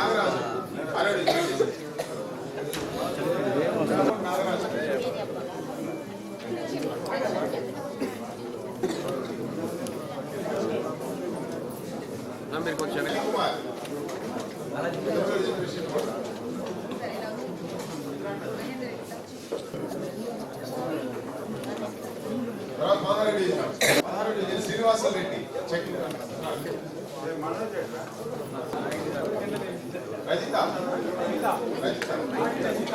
Nagaraju. Already మీరు కొంచెం కుమార్ తర్వాత శ్రీనివాస రెడ్డి. చెక్ రజిత. రజిత.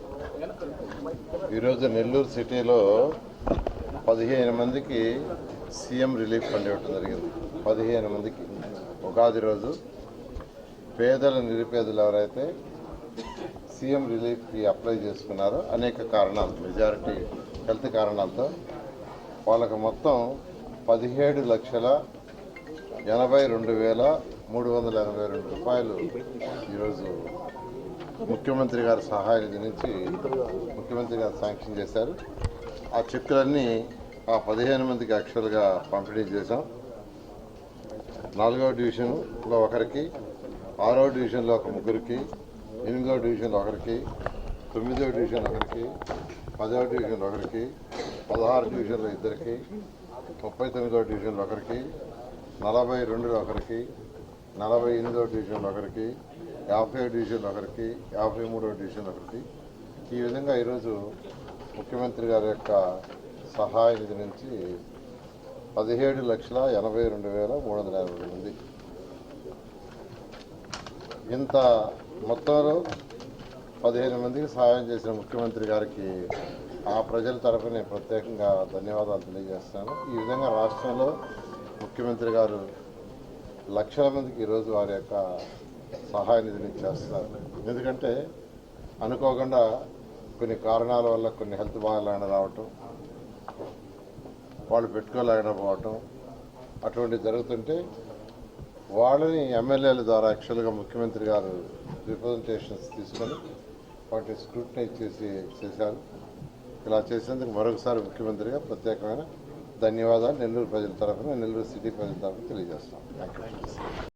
ఈరోజు నెల్లూరు సిటీలో పదిహేను మందికి సీఎం రిలీఫ్ ఫండ్ ఇవ్వడం జరిగింది. పదిహేను మందికి. ఉగాది రోజు పేదల నిరుపేదలు ఎవరైతే సీఎం రిలీఫ్కి అప్లై చేసుకున్నారో అనేక కారణాలు మెజారిటీ హెల్త్ కారణాలతో వాళ్ళకు మొత్తం పదిహేడు లక్షల ఎనభై రెండు వేల మూడు వందల ఎనభై రెండు రూపాయలు ఈరోజు ముఖ్యమంత్రి గారి సహాయం గురించి ముఖ్యమంత్రి గారు శాంక్షన్ చేశారు. ఆ చెక్కులన్నీ ఆ పదిహేను మందికి యాక్చువల్గా పంపిణీ చేశాం. నాలుగవ డివిజన్లో ఒకరికి ఆరవ డివిజన్లో ఒక ముగ్గురికి ఎనిమిదవ డివిజన్లో ఒకరికి తొమ్మిదవ డివిజన్ ఒకరికి పదవ డివిజన్లో ఒకరికి పదహారు డివిజన్లో ఇద్దరికి ముప్పై తొమ్మిదవ డివిజన్లో ఒకరికి నలభై రెండులో ఒకరికి నలభై ఎనిమిదవ డివిజన్లో ఒకరికి యాభై డివిజన్ ఒకరికి యాభై మూడవ డివిజన్ ఒకరికి. ఈ విధంగా ఈరోజు ముఖ్యమంత్రి గారి యొక్క సహాయ నిధి నుంచి పదిహేడు లక్షల ఎనభై రెండు వేల మూడు వందల యాభై మంది. ఇంత మొత్తంలో పదిహేను మందికి సహాయం చేసిన ముఖ్యమంత్రి గారికి ఆ ప్రజల తరఫున నేను ప్రత్యేకంగా ధన్యవాదాలు తెలియజేస్తాను. ఈ విధంగా రాష్ట్రంలో ముఖ్యమంత్రి గారు లక్షల మందికి ఈరోజు వారి యొక్క సహాయ నిధిని చేస్తున్నారు. ఎందుకంటే అనుకోకుండా కొన్ని కారణాల వల్ల కొన్ని హెల్త్ బాగాలేకుండా రావటం వాళ్ళు పెట్టుకోలేకపోవటం అటువంటివి జరుగుతుంటే వాళ్ళని ఎమ్మెల్యేల ద్వారా యాక్చువల్గా ముఖ్యమంత్రి గారు రిప్రజెంటేషన్స్ తీసుకొని వాటిని స్క్రూటనైజ్ చేసి చేశారు. ఇలా చేసేందుకు మరొకసారి ముఖ్యమంత్రిగా ప్రత్యేకమైన ధన్యవాదాలు. నెల్లూరు ప్రజల తరఫున నెల్లూరు సిటీ ప్రజల తరఫున తెలియజేస్తున్నాం. Thank you